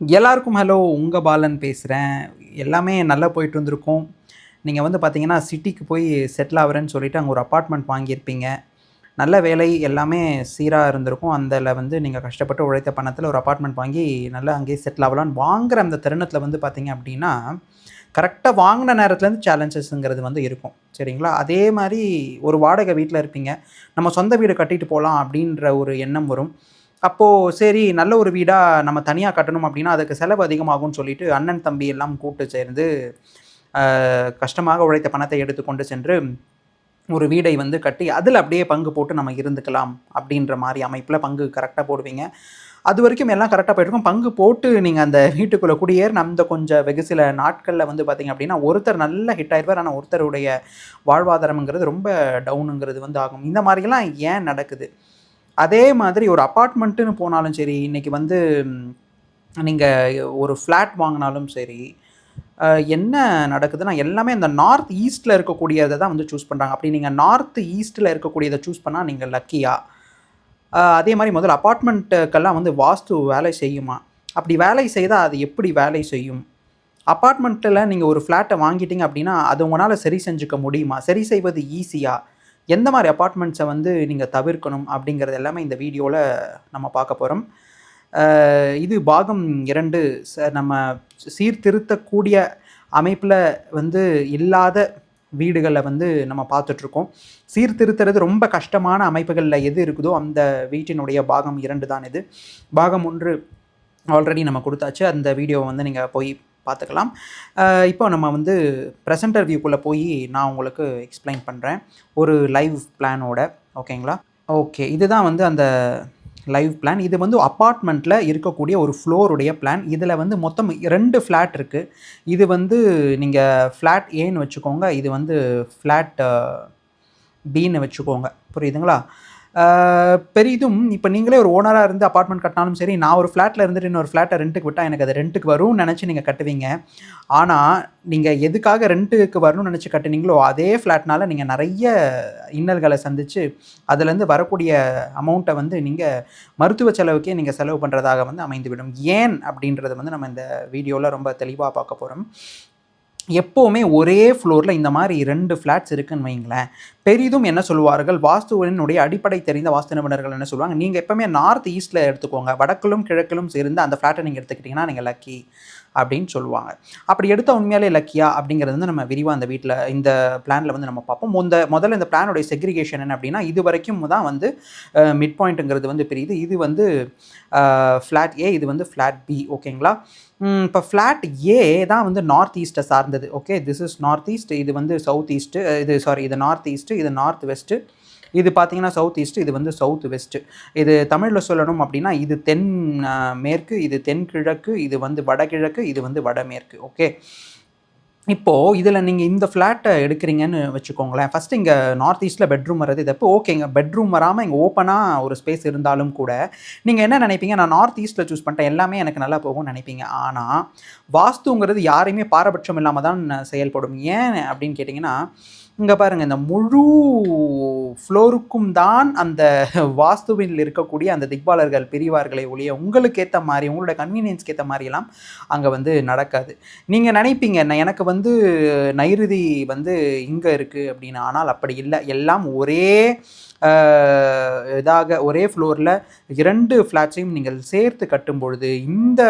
எல்லாருக்கும் ஹலோ உங்கள் பாலன் பேசுகிறேன் எல்லாமே நல்லா போயிட்டு வந்திருக்கும். நீங்கள் வந்து பார்த்தீங்கன்னா சிட்டிக்கு போய் செட்டில் ஆகிறேன்னு சொல்லிவிட்டு அங்கே ஒரு அப்பார்ட்மெண்ட் வாங்கியிருப்பீங்க. நல்ல வேலை எல்லாமே சீராக இருந்திருக்கும். அதில் வந்து நீங்கள் கஷ்டப்பட்டு உழைத்த பணத்தில் ஒரு அப்பார்ட்மெண்ட் வாங்கி நல்லா அங்கேயே செட்டில் ஆகலான்னு வாங்குற அந்த தருணத்தில் வந்து பார்த்தீங்க அப்படின்னா கரெக்டாக வாங்கின நேரத்துலேருந்து சேலஞ்சஸ்ங்கிறது வந்து இருக்கும். சரிங்களா? அதே மாதிரி ஒரு வாடகை வீட்டில் இருப்பீங்க. நம்ம சொந்த வீடு கட்டிட்டு போகலாம் அப்படின்ற ஒரு எண்ணம் வரும். அப்போது சரி நல்ல ஒரு வீடாக நம்ம தனியாக கட்டணும் அப்படின்னா அதுக்கு செலவு அதிகமாகும்னு சொல்லிட்டு அண்ணன் தம்பி எல்லாம் கூட்டு சேர்ந்து கஷ்டமாக உழைத்த பணத்தை எடுத்துக்கொண்டு சென்று ஒரு வீடை வந்து கட்டி அதில் அப்படியே பங்கு போட்டு நம்ம இருந்துக்கலாம் அப்படின்ற மாதிரி அமைப்பில் பங்கு கரெக்டாக போடுவீங்க. அது வரைக்கும் எல்லாம் கரெக்டாக போயிட்டுருக்கும் பங்கு போட்டு நீங்கள் அந்த வீட்டுக்குள்ளே குடியேறின அந்த கொஞ்சம் வெகு சில நாட்களில் வந்து பார்த்தீங்க அப்படின்னா ஒருத்தர் நல்ல ஹிட் ஆயிடுவார் ஆனால் ஒருத்தருடைய வாழ்வாதாரம்ங்கிறது ரொம்ப டவுனுங்கிறது வந்து ஆகும். இந்த மாதிரிலாம் ஏன் நடக்குது? அதே மாதிரி ஒரு அப்பார்ட்மெண்ட்டுன்னு போனாலும் சரி இன்றைக்கி வந்து நீங்கள் ஒரு ஃப்ளாட் வாங்கினாலும் சரி என்ன நடக்குதுன்னா எல்லாமே இந்த நார்த் ஈஸ்ட்டில் இருக்கக்கூடியதை தான் வந்து சூஸ் பண்ணுறாங்க அப்படி நீங்கள் நார்த் ஈஸ்ட்டில் இருக்கக்கூடியதை சூஸ் பண்ணால் நீங்கள் லக்கியாக அதே மாதிரி முதல்ல அப்பார்ட்மெண்ட்டுக்கெல்லாம் வந்து வாஸ்து வேலை செய்யுமா? அப்படி வேலை செய்தால் அது எப்படி வேலை செய்யும்? அப்பார்ட்மெண்ட்டில் நீங்கள் ஒரு ஃப்ளாட்டை வாங்கிட்டீங்க அப்படின்னா அது உங்களால் சரி செஞ்சுக்க முடியுமா? சரி செய்வது ஈஸியாக எந்த மாதிரி அப்பார்ட்மெண்ட்ஸை வந்து நீங்கள் தவிர்க்கணும் அப்படிங்கிறது எல்லாமே இந்த வீடியோவில் நம்ம பார்க்க போகிறோம் இது பாகம் இரண்டு. ச- நம்ம சீர்திருத்தக்கூடிய அமைப்பில் வந்து இல்லாத வீடுகளை வந்து நம்ம பார்த்துட்ருக்கோம். சீர்திருத்துறது ரொம்ப கஷ்டமான அமைப்புகளில் எது இருக்குதோ அந்த வீட்டினுடைய பாகம் இரண்டு தான் இது. பாகம் ஒன்று ஆல்ரெடி நம்ம கொடுத்தாச்சு. அந்த வீடியோவை வந்து நீங்கள் போய் பார்த்துக்கலாம். இப்போ நம்ம வந்து ப்ரெசென்டர் வியூக்குள்ளே போய் நான் உங்களுக்கு எக்ஸ்பிளைன் பண்ணுறேன் ஒரு லைவ் பிளானோட ஓகேங்களா ஓகே இதுதான் வந்து அந்த லைவ் பிளான் இது வந்து அப்பார்ட்மெண்ட்டில் இருக்கக்கூடிய ஒரு ஃப்ளோருடைய பிளான் இதில் வந்து மொத்தம் ரெண்டு ஃப்ளாட் இருக்குது இது வந்து நீங்கள் ஃப்ளாட் ஏன்னு வச்சுக்கோங்க. இது வந்து ஃப்ளாட் பின்னு வச்சுக்கோங்க. புரியுதுங்களா? பெரிதும் இப்போ நீங்களே ஒரு ஓனராக இருந்து அப்பார்ட்மெண்ட் கட்டினாலும் சரி நான் ஒரு ஃப்ளாட்டில் இருந்துட்டு இன்னொரு ஃப்ளாட்டை ரெண்ட்டுக்கு விட்டால் எனக்கு அது ரெண்ட்டுக்கு வரும்னு நினச்சி நீங்கள் கட்டுவீங்க. ஆனால் நீங்கள் எதுக்காக ரெண்ட்டுக்கு வரணும்னு நினச்சி கட்டுனீங்களோ அதே ஃப்ளாட்னால் நீங்கள் நிறைய இன்னல்களை சந்தித்து அதுலேருந்து வரக்கூடிய அமௌண்ட்டை வந்து நீங்கள் மருத்துவ செலவுக்கே நீங்கள் செலவு பண்ணுறதாக வந்து அமைந்துவிடும். ஏன் அப்படின்றத வந்து நம்ம இந்த வீடியோவில் ரொம்ப தெளிவாக பார்க்க போகிறோம் எப்போவுமே ஒரே ஃப்ளோரில் இந்த மாதிரி ரெண்டு ஃப்ளாட்ஸ் இருக்குன்னு வைங்களேன். பெரிதும் என்ன சொல்லுவார்கள்? வாஸ்துவினுடைய அடிப்படை தெரிந்த வாஸ்து நிபுணர்கள் என்ன சொல்லுவாங்க? நீங்கள் எப்பவுமே நார்த் ஈஸ்ட்டில் எடுத்துக்கோங்க. வடக்கிலும் கிழக்கிலும் சேர்ந்து அந்த ஃப்ளாட்டை நீங்கள் எடுத்துக்கிட்டிங்கன்னா நீங்கள் லக்கி அப்படின்னு சொல்லுவாங்க. அப்படி எடுத்த உண்மையாலே லக்கியா அப்படிங்கிறது வந்து நம்ம விரிவாக அந்த வீட்டில் இந்த பிளானில் வந்து நம்ம பார்ப்போம். முந்த முதல்ல இந்த பிளானுடைய செக்ரிகேஷன் என்ன அப்படின்னா இது வரைக்கும் தான் வந்து மிட் பாயிண்ட்டுங்கிறது வந்து பிரியுது. இது வந்து ஃப்ளாட் ஏ இது வந்து ஃப்ளாட் பி ஓகேங்களா இப்போ ஃப்ளாட் ஏ தான் வந்து நார்த் ஈஸ்ட்டை சார்ந்தது okay this is north east இது வந்து சவுத் ஈஸ்ட்டு இது சாரி இது நார்த் ஈஸ்ட்டு இது நார்த் வெஸ்ட்டு இது பார்த்தீங்கன்னா சவுத் ஈஸ்ட் இது வந்து சவுத் வெஸ்ட்டு இது தமிழில் சொல்லணும் அப்படின்னா இது தென் மேற்கு இது தென்கிழக்கு இது வந்து வடகிழக்கு இது வந்து வடமேற்கு. ஓகே இப்போது இதில் நீங்கள் இந்த ஃப்ளாட்டை எடுக்கிறீங்கன்னு வச்சுக்கோங்களேன். ஃபஸ்ட்டு இங்கே நார்த் ஈஸ்ட்டில் பெட்ரூம் வர்றது இது. அப்போ ஓகேங்க பெட்ரூம் வராமல் இங்கே ஓப்பனாக ஒரு ஸ்பேஸ் இருந்தாலும் கூட நீங்கள் என்ன நினைப்பீங்க? நான் நார்த் ஈஸ்ட்டில் சூஸ் பண்ணிட்டேன். எல்லாமே எனக்கு நல்லா போகும்னு நினைப்பீங்க. ஆனால் வாஸ்துங்கிறது யாரையுமே பாரபட்சம் இல்லாமல் தான் செயல்படும். ஏன் அப்படின்னு கேட்டிங்கன்னா இங்கே பாருங்கள் இந்த முழு ஃப்ளோருக்கும் தான் அந்த வாஸ்துவில் இருக்கக்கூடிய அந்த திக்பாலர்கள் பிரிவார்களை ஒழிய உங்களுக்கு ஏற்ற மாதிரி உங்களோட கன்வீனியன்ஸ்க்கு ஏற்ற மாதிரிலாம் அங்கே வந்து நடக்காது. நீங்கள் நினைப்பீங்க "நான் எனக்கு வந்து நைருதி வந்து இங்கே இருக்குது அப்படின்னு. ஆனால் அப்படி இல்லை. எல்லாம் ஒரே இதாக ஒரே ஃப்ளோரில் இரண்டு ஃப்ளாட்ஸையும் நீங்கள் சேர்த்து கட்டும் பொழுது இந்த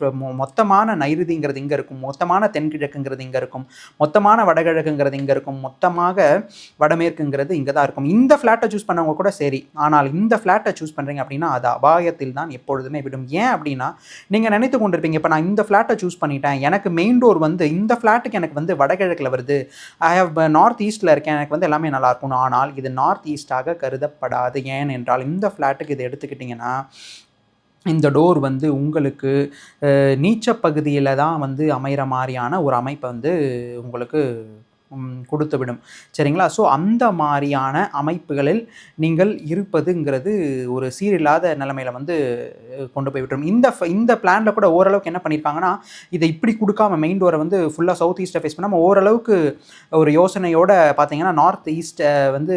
மொ- மொத்தமான நைருதிங்கிறது இங்கே இருக்கும். மொத்தமான தென்கிழக்குங்கிறது இங்கே இருக்கும். மொத்தமான வடகிழக்குங்கிறது இங்கே இருக்கும். மொத்தமாக வடமேற்குங்கிறது இங்கே தான் இருக்கும். இந்த ஃப்ளாட்டை சூஸ் பண்ணவங்க கூட சரி. ஆனால் இந்த ஃப்ளாட்டை சூஸ் பண்ணுறீங்க அப்படின்னா அது அபாயத்தில் தான் எப்பொழுதுமே விடும். ஏன் அப்படின்னா நீங்கள் நினைத்து கொண்டிருப்பீங்க இப்போ நான் இந்த ஃப்ளாட்டை சூஸ் பண்ணிட்டேன். எனக்கு மெயின் டோர் வந்து இந்த ஃப்ளாட்டுக்கு எனக்கு வந்து வடகிழக்கில் வருது. ஐ ஹவ் நார்த் ஈஸ்ட்டில் இருக்கேன். எனக்கு வந்து எல்லாமே நல்லா இருக்கணும் ஆனால் இது நார்த் ஈஸ்டாக கருதப்படாது. ஏன் என்றால் இந்த ஃப்ளாட்டுக்கு இதை எடுத்துக்கிட்டிங்கன்னா இந்த டோர் வந்து உங்களுக்கு நீச்ச பகுதியில் தான் வந்து அமைகிற மாதிரியான ஒரு அமைப்பை வந்து உங்களுக்கு கொடுத்து விடும் சரிங்களா? ஸோ அந்த மாதிரியான அமைப்புகளில் நீங்கள் இருப்பதுங்கிறது ஒரு சீரில்லாத நிலைமையில் வந்து கொண்டு போய் விட்டுரும். இந்த இந்த பிளானில் கூட ஓரளவுக்கு என்ன பண்ணியிருக்காங்கன்னா இதை இப்படி கொடுக்காம மெயின் டோரை வந்து ஃபுல்லாக சவுத் ஈஸ்ட்டை ஃபேஸ் பண்ணாமல் ஓரளவுக்கு ஒரு யோசனையோட பார்த்தீங்கன்னா நார்த் ஈஸ்ட்டை வந்து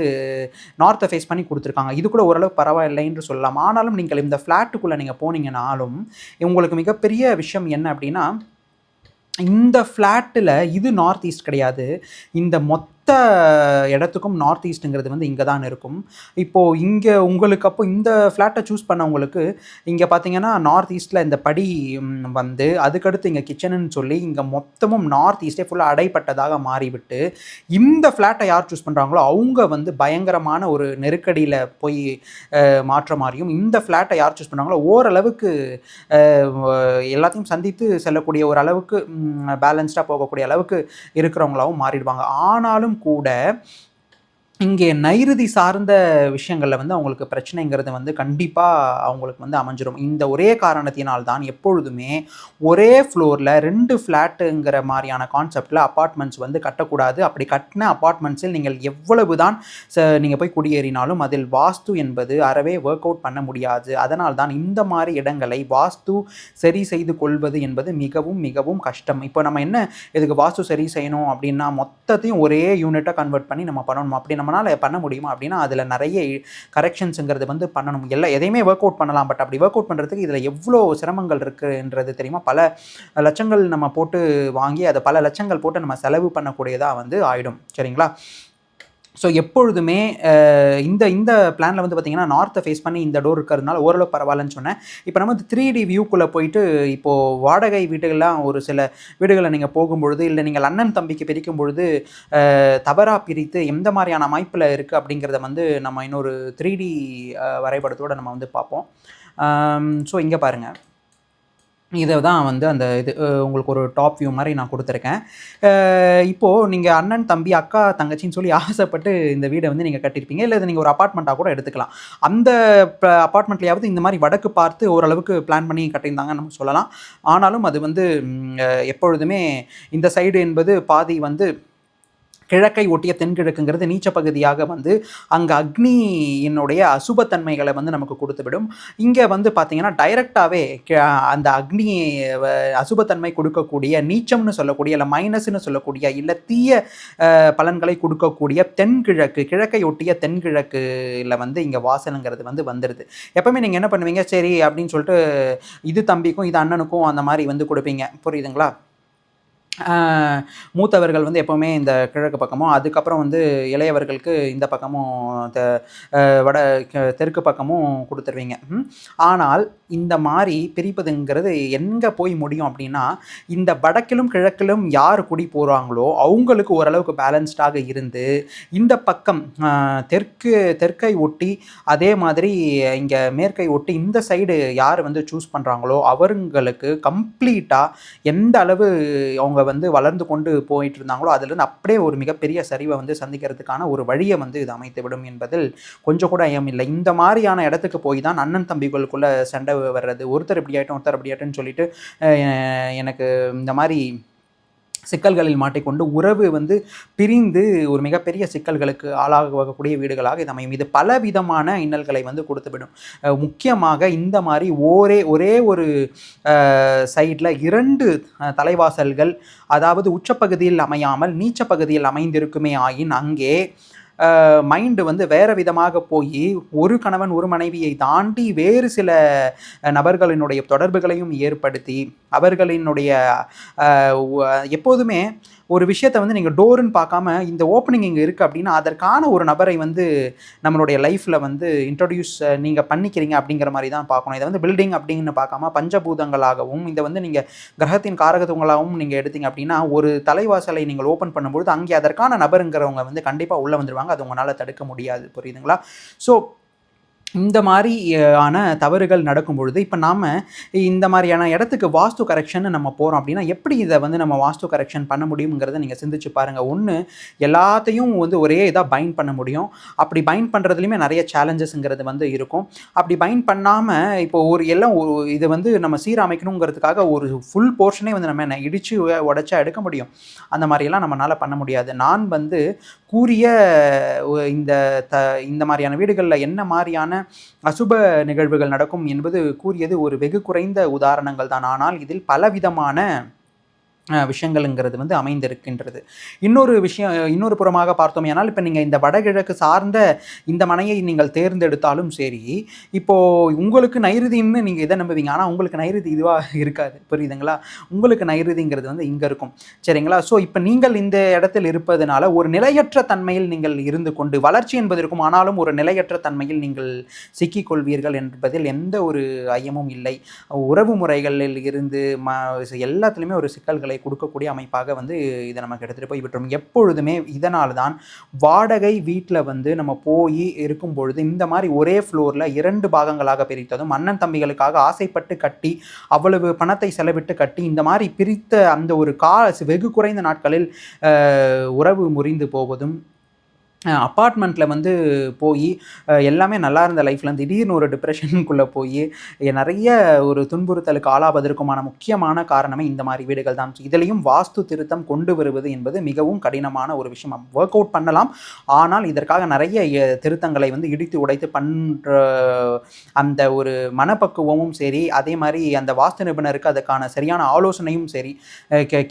நார்த்தை ஃபேஸ் பண்ணி கொடுத்துருக்காங்க. இது கூட ஓரளவுக்கு பரவாயில்லைன்னு சொல்லலாம். ஆனாலும் நீங்கள் இந்த ஃப்ளாட்டுக்குள்ளே நீங்கள் போனீங்கனாலும் உங்களுக்கு மிகப்பெரிய விஷயம் என்ன அப்படின்னா இந்த ஃப்ளாட்டில் இது நார்த் ஈஸ்ட் கிடையாது. இந்த மொத்த இடத்துக்கும் நார்த் ஈஸ்ட்டுங்கிறது வந்து இங்கே தான் இருக்கும். இப்போது இங்கே உங்களுக்கு அப்போ இந்த ஃப்ளாட்டை சூஸ் பண்ணவங்களுக்கு இங்கே பார்த்தீங்கன்னா நார்த் ஈஸ்ட்டில் இந்த படி வந்து அதுக்கடுத்து இங்கே கிச்சனுன்னு சொல்லி இங்கே மொத்தமும் நார்த் ஈஸ்டே ஃபுல்லாக அடைப்பட்டதாக மாறிவிட்டு இந்த ஃப்ளாட்டை யார் சூஸ் பண்ணுறாங்களோ அவங்க வந்து பயங்கரமான ஒரு நெருக்கடியில் போய் மாற்ற மாதிரியும் இந்த ஃப்ளாட்டை யார் சூஸ் பண்ணுறாங்களோ ஓரளவுக்கு எல்லாத்தையும் சந்தித்து செல்லக்கூடிய ஒரு அளவுக்கு பேலன்ஸ்டாக போகக்கூடிய அளவுக்கு இருக்கிறவங்களாவும் மாறிடுவாங்க. ஆனாலும் கூட இங்கே நைருதி சார்ந்த விஷயங்களில் வந்து அவங்களுக்கு பிரச்சனைங்கிறது வந்து கண்டிப்பாக அவங்களுக்கு வந்து அமைஞ்சிரும். இந்த ஒரே காரணத்தினால் தான் எப்பொழுதுமே ஒரே ஃப்ளோரில் ரெண்டு ஃப்ளாட்டுங்கிற மாதிரியான கான்செப்டில் அப்பார்ட்மெண்ட்ஸ் வந்து கட்டக்கூடாது. அப்படி கட்டின அப்பார்ட்மெண்ட்ஸில் நீங்கள் எவ்வளவு தான் நீங்கள் போய் குடியேறினாலும் அதில் வாஸ்து என்பது அறவே ஒர்க் அவுட் பண்ண முடியாது. அதனால் தான் இந்த மாதிரி இடங்களை வாஸ்து சரி செய்து கொள்வது என்பது மிகவும் மிகவும் கஷ்டம். இப்போ நம்ம என்ன இதுக்கு வாஸ்து சரி செய்யணும் அப்படின்னா மொத்தத்தையும் ஒரே யூனிட்டாக கன்வெர்ட் பண்ணி நம்ம பண்ணணும். அப்படி நம்ம நம்மளால் பண்ண முடியுமா அப்படின்னா அதில் நிறைய கரெக்ஷன்ஸுங்கிறது வந்து பண்ணணும். எல்லாம் எதையுமே ஒர்க் அவுட் பண்ணலாம். பட் அப்படி ஒர்க் அவுட் பண்ணுறதுக்கு இதில் எவ்வளோ சிரமங்கள் இருக்குன்றது தெரியுமா? பல லட்சங்கள் நம்ம போட்டு வாங்கி அதை பல லட்சங்கள் போட்டு நம்ம செலவு பண்ணக்கூடியதாக வந்து ஆயிடும். சரிங்களா? ஸோ எப்பொழுதுமே இந்த இந்த பிளானில் வந்து பார்த்திங்கன்னா நார்த்தை ஃபேஸ் பண்ணி இந்த டோர் இருக்கிறதுனால ஓரளவு பரவாயில்லன்னு சொன்னேன். இப்போ நம்ம த்ரீ டி வியூக்குள்ளே போயிட்டு இப்போது வாடகை வீடுகள்லாம் ஒரு சில வீடுகளை நீங்கள் போகும்பொழுது இல்லை நீங்கள் அண்ணன் தம்பிக்கு பிரிக்கும் பொழுது தவறாக பிரித்து எந்த மாதிரியான அமைப்பில் இருக்குது அப்படிங்கிறத வந்து நம்ம இன்னொரு த்ரீ டி வரைபடத்தோடு நம்ம வந்து பார்ப்போம். ஸோ இங்கே பாருங்கள் இதை தான் வந்து அந்த இது உங்களுக்கு ஒரு டாப் வியூ மாதிரி நான் கொடுத்துருக்கேன். இப்போது நீங்கள் அண்ணன் தம்பி அக்கா தங்கச்சின்னு சொல்லி ஆசைப்பட்டு இந்த வீடை வந்து நீங்கள் கட்டியிருப்பீங்க. இல்லை இதை நீங்கள் ஒரு அப்பார்ட்மெண்ட்டாக கூட எடுத்துக்கலாம். அந்த அப்பார்ட்மெண்ட்லையாவது இந்த மாதிரி வடக்கு பார்த்து ஓரளவுக்கு பிளான் பண்ணி கட்டியிருந்தாங்கன்னு நம்ம சொல்லலாம். ஆனாலும் அது வந்து எப்பொழுதுமே இந்த சைடு என்பது பாதி வந்து கிழக்கை ஒட்டிய தென்கிழக்குங்கிறது நீச்ச பகுதியாக வந்து அங்கே அக்னியினுடைய அசுபத்தன்மைகளை வந்து நமக்கு கொடுத்துவிடும். இங்கே வந்து பார்த்தீங்கன்னா டைரெக்டாகவே அந்த அக்னி வ- அசுபத்தன்மை கொடுக்கக்கூடிய நீச்சம்னு சொல்லக்கூடிய இல்லை மைனஸ்னு சொல்லக்கூடிய இல்லை தீய பலன்களை கொடுக்கக்கூடிய தென்கிழக்கு கிழக்கை ஒட்டிய தென்கிழக்குல வந்து இங்கே வாசலுங்கிறது வந்து வந்துடுது எப்போவுமே நீங்கள் என்ன பண்ணுவீங்க? சரி அப்படின்னு சொல்லிட்டு இது தம்பிக்கும் இது அண்ணனுக்கும் அந்த மாதிரி வந்து கொடுப்பீங்க. புரியுதுங்களா? மூத்தவர்கள் வந்து எப்போவுமே இந்த கிழக்கு பக்கமும் அதுக்கப்புறம் வந்து இளையவர்களுக்கு இந்த பக்கமும் த வட தெற்கு பக்கமும் கொடுத்துருவீங்க. ஆனால் இந்த மாதிரி பிரிப்பதுங்கிறது எங்கே போய் முடியும் அப்படின்னா இந்த வடக்கிலும் கிழக்கிலும் யார் குடி போகிறாங்களோ அவங்களுக்கு ஓரளவுக்கு பேலன்ஸ்டாக இருந்து இந்த பக்கம் தெற்கு தெற்கை ஒட்டி அதே மாதிரி இங்கே மேற்கை ஒட்டி இந்த சைடு யார் வந்து சூஸ் பண்ணுறாங்களோ அவங்களுக்கு கம்ப்ளீட்டாக எந்த அளவு அவங்க வந்து வளர்ந்து கொண்டு போயிட்டு இருந்தாங்களோ அதுலேருந்து அப்படியே ஒரு மிகப்பெரிய சரிவை வந்து சந்திக்கிறதுக்கான ஒரு வழியை வந்து இது அமைத்து விடும் என்பதில் கொஞ்சம் கூட ஐயம் இல்லை. இந்த மாதிரியான இடத்துக்கு போய் தான் அண்ணன் தம்பிகளுக்குள்ளே சண்டை வர்றது ஒருத்தர் இப்படி ஆகிட்டோம் ஒருத்தர் அப்படி ஆகிட்டோன்னு சொல்லிட்டு எனக்கு இந்த மாதிரி சிக்கல்களில் மாட்டிக்கொண்டு உறவு வந்து பிரிந்து ஒரு மிகப்பெரிய சிக்கல்களுக்கு ஆளாகக்கூடிய வீடுகளாக இது அமையும். இது பலவிதமான இன்னல்களை வந்து கொடுத்துவிடும். முக்கியமாக இந்த மாதிரி ஒரே ஒரே ஒரு சைடில் இரண்டு தலைவாசல்கள் அதாவது உச்சப்பகுதியில் அமையாமல் நீச்ச பகுதியில் அமைந்திருக்குமே ஆயின் அங்கே மைண்டு வந்து வேறு விதமாக போய் ஒரு கணவன் ஒரு மனைவியை தாண்டி வேறு சில நபர்களினுடைய தொடர்புகளையும் ஏற்படுத்தி அவர்களினுடைய எப்போதுமே ஒரு விஷயத்தை வந்து நீங்கள் டோருன்னு பார்க்காம இந்த ஓப்பனிங் இங்கே இருக்குது அப்படின்னா அதற்கான ஒரு நபரை வந்து நம்மளுடைய லைஃப்பில் வந்து இன்ட்ரடியூஸ் நீங்கள் பண்ணிக்கிறீங்க அப்படிங்கிற மாதிரி தான் பார்க்கணும். இதை வந்து பில்டிங் அப்படின்னு பார்க்காம பஞ்சபூதங்களாகவும் இதை வந்து நீங்கள் கிரகத்தின் காரகத்துவங்களாகவும் நீங்கள் எடுத்தீங்க அப்படின்னா ஒரு தலைவாசலை நீங்கள் ஓப்பன் பண்ணும்பொழுது அங்கே அதற்கான நபருங்கிறவங்க வந்து கண்டிப்பாக உள்ளே வந்துடுவாங்க அது உங்களால் தடுக்க முடியாது. புரியுதுங்களா? ஸோ இந்த மாதிரியான தவறுகள் நடக்கும் பொழுது இப்போ நாம் இந்த மாதிரியான இடத்துக்கு வாஸ்து கரெக்ஷன் நம்ம போகிறோம் அப்படின்னா எப்படி இதை வந்து நம்ம வாஸ்து கரெக்ஷன் பண்ண முடியுங்கிறத நீங்கள் சிந்திச்சு பாருங்கள் ஒன்று எல்லாத்தையும் வந்து ஒரே இதாக பைண்ட் பண்ண முடியும். அப்படி பைண்ட் பண்ணுறதுலையுமே நிறைய சேலஞ்சஸ்ங்கிறது வந்து இருக்கும். அப்படி பைண்ட் பண்ணாமல் இப்போ ஒரு எல்லாம் ஒரு இது வந்து நம்ம சீரமைக்கணுங்கிறதுக்காக ஒரு ஃபுல் போர்ஷனே வந்து நம்ம என்ன இடித்து உடச்சா எடுக்க முடியும். அந்த மாதிரியெல்லாம் நம்மளால் பண்ண முடியாது. நான் வந்து கூறிய இந்த த இந்த மாதிரியான வீடுகளில் என்ன மாதிரியான அசுப நிகழ்வுகள் நடக்கும் என்பது கூறியது ஒரு வெகு குறைந்த உதாரணங்கள் தான் ஆனால் இதில் பலவிதமான விஷயங்கள்ங்கிறது வந்து அமைந்திருக்கின்றது. இன்னொரு விஷயம் இன்னொரு புறமாக பார்த்தோம் ஏனால் இப்போ நீங்கள் இந்த வடகிழக்கு சார்ந்த இந்த மனையை நீங்கள் தேர்ந்தெடுத்தாலும் சரி இப்போது உங்களுக்கு நைருதின்னு நீங்கள் இதை நம்புவீங்க. ஆனால் உங்களுக்கு நைருதி இதுவாக இருக்காது. புரியுதுங்களா? உங்களுக்கு நைருதிங்கிறது வந்து இங்கே இருக்கும். சரிங்களா? ஸோ இப்போ நீங்கள் இந்த இடத்தில் இருப்பதனால ஒரு நிலையற்ற தன்மையில் நீங்கள் இருந்து கொண்டு வளர்ச்சி என்பது இருக்கும். ஆனாலும் ஒரு நிலையற்ற தன்மையில் நீங்கள் சிக்கிக்கொள்வீர்கள் என்பதில் எந்த ஒரு ஐயமும் இல்லை. உறவு முறைகளில் இருந்து ம எல்லாத்துலேயுமே ஒரு சிக்கல்களை கொடுக்கக்கூடிய அமைப்பாக வந்து இதை நமக்கு எடுத்துகிட்டு போய் விட்டுரும் எப்பொழுதுமே இதனால தான் வாடகை வீட்டில் வந்து நம்ம போய் இருக்கும் பொழுது இந்த மாதிரி ஒரே ஃப்ளோரில் இரண்டு பாகங்களாக பிரித்ததும் அண்ணன் தம்பிகளுக்காக ஆசைப்பட்டு கட்டி அவ்வளவு பணத்தை செலவிட்டு கட்டி இந்த மாதிரி பிரித்த அந்த ஒரு கா வெகு குறைந்த நாட்களில் உறவு முறிந்து போவதும் அப்பார்ட்மெண்ட்டில் வந்து போய் எல்லாமே நல்லா இருந்த லைஃப்பில் திடீர்னு ஒரு டிப்ரெஷனுக்குள்ளே போய் நிறைய ஒரு துன்புறுத்தலுக்கு ஆளாவதற்குமான முக்கியமான காரணமே இந்த மாதிரி வீடுகள் தான். இதுலேயும் வாஸ்து திருத்தம் கொண்டு வருவது என்பது மிகவும் கடினமான ஒரு விஷயம். ஒர்க் அவுட் பண்ணலாம். ஆனால் இதற்காக நிறைய திருத்தங்களை வந்து இடித்து உடைத்து பண்ணுற அந்த ஒரு மனப்பக்குவமும் சரி அதே மாதிரி அந்த வாஸ்து நிபுணருக்கு அதுக்கான சரியான ஆலோசனையும் சரி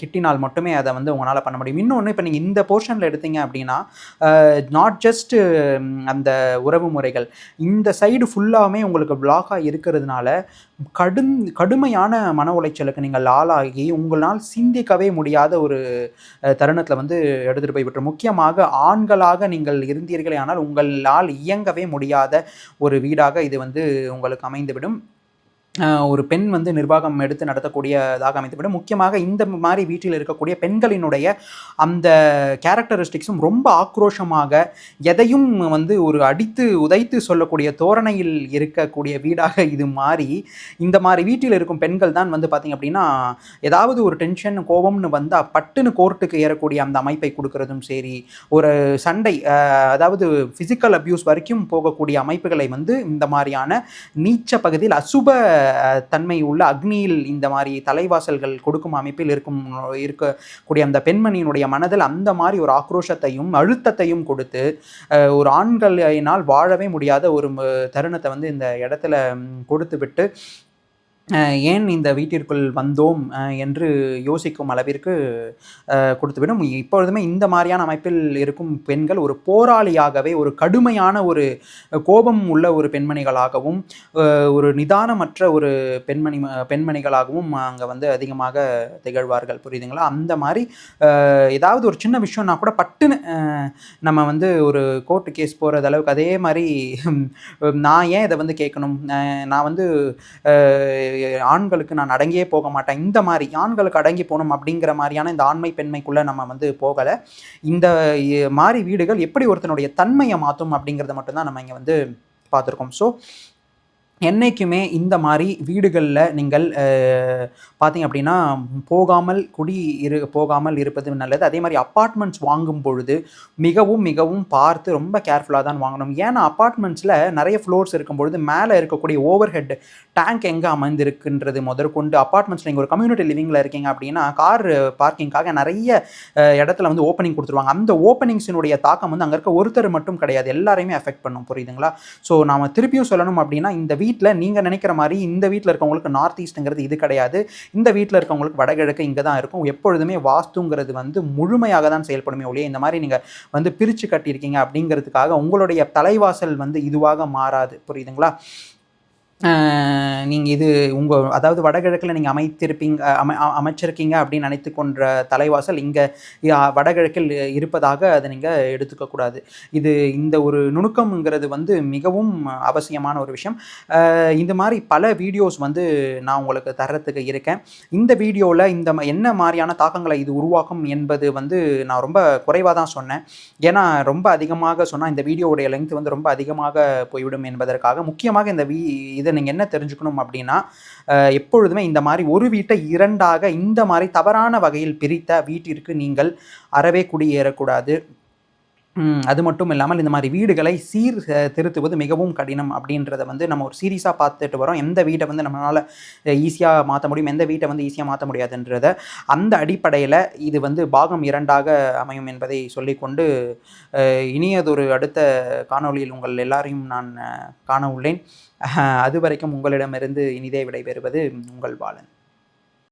கிட்டினால் மட்டுமே அதை வந்து உங்களால் பண்ண முடியும். இன்னொன்று இப்போ நீங்கள் இந்த போர்ஷனில் எடுத்தீங்க அப்படின்னா நாட் ஜஸ்ட் அந்த உறவு முறைகள். இந்த சைடு ஃபுல்லாமே உங்களுக்கு பிளாக்காக இருக்கிறதுனால கடும் கடுமையான மன உளைச்சலுக்கு நீங்கள் ஆளாகி உங்களால் சிந்திக்கவே முடியாத ஒரு தருணத்தில் வந்து எடுத்துகிட்டு போய் விட்டுரும் முக்கியமாக ஆண்களாக நீங்கள் இருந்தீர்களே ஆனால் உங்களால் இயங்கவே முடியாத ஒரு வீடாக இது வந்து உங்களுக்கு அமைந்துவிடும். ஒரு பெண் வந்து நிர்வாகம் எடுத்து நடத்தக்கூடியதாக அமைத்துவிடும் முக்கியமாக இந்த மாதிரி வீட்டில் இருக்கக்கூடிய பெண்களினுடைய அந்த கேரக்டரிஸ்டிக்ஸும் ரொம்ப ஆக்ரோஷமாக எதையும் வந்து ஒரு அடித்து உதைத்து சொல்லக்கூடிய தோரணையில் இருக்கக்கூடிய வீடாக இது மாறி இந்த மாதிரி வீட்டில் இருக்கும் பெண்கள் தான் வந்து பார்த்திங்க அப்படின்னா ஏதாவது ஒரு டென்ஷன் கோபம்னு வந்தால் பட்டுன்னு கோர்ட்டுக்கு ஏறக்கூடிய அந்த அமைப்பை கொடுக்கறதும் சரி ஒரு சண்டை அதாவது ஃபிசிக்கல் அப்யூஸ் வரைக்கும் போகக்கூடிய அமைப்புகளை வந்து இந்த மாதிரியான நீச்ச பகுதியில் அசுப தன்மை உள்ள அக்னியில் இந்த மாதிரி தலைவாசல்கள் கொடுக்கும் அமைப்பில் இருக்கும் இருக்கக்கூடிய அந்த பெண்மணியினுடைய மனதில் அந்த மாதிரி ஒரு ஆக்ரோஷத்தையும் அழுத்தத்தையும் கொடுத்து ஒரு ஆண்களினால் வாழவே முடியாத ஒரு தருணத்தை வந்து இந்த இடத்துல கொடுத்து விட்டு ஏன் இந்த வீட்டிற்குள் வந்தோம் என்று யோசிக்கும் அளவிற்கு கொடுத்துவிடும். இப்பொழுதுமே இந்த மாதிரியான அமைப்பில் இருக்கும் பெண்கள் ஒரு போராளியாகவே ஒரு கடுமையான ஒரு கோபம் உள்ள ஒரு பெண்மணிகளாகவும் ஒரு நிதானமற்ற ஒரு பெண்மணி பெண்மணிகளாகவும் அங்கே வந்து அதிகமாக திகழ்வார்கள். புரியுதுங்களா? அந்த மாதிரி ஏதாவது ஒரு சின்ன விஷயம்னா கூட பட்டுன்னு நம்ம வந்து ஒரு கோர்ட்டு கேஸ் போகிறது அளவுக்கு அதே மாதிரி நான் ஏன் இதை வந்து கேட்கணும்? நான் வந்து ஆண்களுக்கு நான் அடங்கியே போக மாட்டேன். இந்த மாதிரி ஆண்களுக்கு அடங்கி போகணும் அப்படிங்கிற மாதிரியான இந்த ஆண்மை பெண்மைக்குள்ளே நம்ம வந்து போகலை. இந்த மாதிரி வீடுகள் எப்படி ஒருத்தனுடைய தன்மையை மாற்றும் அப்படிங்கிறத மட்டும்தான் நம்ம இங்கே வந்து பார்த்துருக்கோம். ஸோ என்னைக்குமே இந்த மாதிரி வீடுகளில் நீங்கள் பார்த்திங்க பார்த்தீங்க அப்படின்னா போகாமல் குடி இரு போகாமல் இருப்பது நல்லது. அதே மாதிரி அப்பார்ட்மெண்ட்ஸ் வாங்கும் பொழுது மிகவும் மிகவும் பார்த்து ரொம்ப கேர்ஃபுல்லாக தான் வாங்கணும். ஏன்னா அப்பார்ட்மெண்ட்ஸில் நிறைய ஃப்ளோர்ஸ் இருக்கும் பொழுது மேலே இருக்கக்கூடிய ஓவர் ஹெட் டேங்க் எங்கே அமைந்திருக்குன்றது முதற்கொண்டு அப்பார்ட்மெண்ட்ஸ் நீங்கள் ஒரு கம்யூனிட்டி லிவிங்கில் இருக்கீங்க அப்படின்னா கார் பார்க்கிங்காக நிறைய இடத்துல வந்து ஓப்பனிங் கொடுத்துருவாங்க. அந்த ஓப்பனிங்ஸினுடைய தாக்கம் வந்து அங்கே இருக்க ஒருத்தர் மட்டும் கிடையாது. எல்லாரையுமே அஃபெக்ட் பண்ணும். புரியுதுங்களா? ஸோ நாம் திருப்பியும் சொல்லணும் அப்படின்னா இந்த வீட்டில் நீங்கள் நினைக்கிற மாதிரி இந்த வீட்டில் இருக்கவங்களுக்கு நார்த் ஈஸ்ட்டுங்கிறது இது கிடையாது. இந்த வீட்டில் இருக்கவங்களுக்கு வடகிழக்கு இங்கே தான் இருக்கும். எப்பொழுதுமே வாஸ்துங்கிறது வந்து முழுமையாக தான் செயல்படுமே ஒழிய இந்த மாதிரி நீங்கள் வந்து பிரித்து கட்டியிருக்கீங்க அப்படிங்கிறதுக்காக உங்களுடைய தலைவாசல் வந்து இதுவாக மாறாது. புரியுதுங்களா? நீங்கள் இது உங்கள் அதாவது வடகிழக்கில் நீங்கள் அமைத்திருப்பீங்க அமை அமைச்சிருக்கீங்க அப்படின்னு நினைத்து கொன்ற தலைவாசல் இங்கே வடகிழக்கில் இருப்பதாக அதை நீங்கள் எடுத்துக்கக்கூடாது இது இந்த ஒரு நுணுக்கம்ங்கிறது வந்து மிகவும் அவசியமான ஒரு விஷயம். இந்த மாதிரி பல வீடியோஸ் வந்து நான் உங்களுக்கு தர்றதுக்கு இருக்கேன். இந்த வீடியோவில் இந்த என்ன மாதிரியான தாக்கங்களை இது உருவாக்கும் என்பது வந்து நான் ரொம்ப குறைவாக தான் சொன்னேன். ஏன்னா ரொம்ப அதிகமாக சொன்னால் இந்த வீடியோவுடைய லென்த் வந்து ரொம்ப அதிகமாக போய்விடும் என்பதற்காக முக்கியமாக இந்த வீ இதை நீங்கள் என்ன தெரிஞ்சுக்கணும் அப்படின்னா எப்பொழுதுமே இந்த மாதிரி ஒரு வீட்டை இரண்டாக இந்த மாதிரி தவறான வகையில் பிரித்த வீட்டிற்கு நீங்கள் அறவே குடியேறக்கூடாது. அது மட்டும் இல்லாமல் இந்த மாதிரி வீடுகளை சீர் திருத்துவது மிகவும் கடினம் அப்படின்றத வந்து நம்ம ஒரு சீரியஸாக பார்த்துட்டு வரோம். எந்த வீட்டை வந்து நம்மளால் ஈஸியாக மாற்ற முடியும் எந்த வீட்டை வந்து ஈஸியாக மாற்ற முடியாதுன்றத அந்த அடிப்படையில் இது வந்து பாகம் இரண்டாக அமையும் என்பதை சொல்லிக்கொண்டு இனியதொரு அடுத்த காணொளியில் உங்கள் எல்லாரையும் நான் காண உள்ளேன். அது வரைக்கும் உங்களிடமிருந்து இனிதே விடைபெறுவது உங்கள் பாலன்.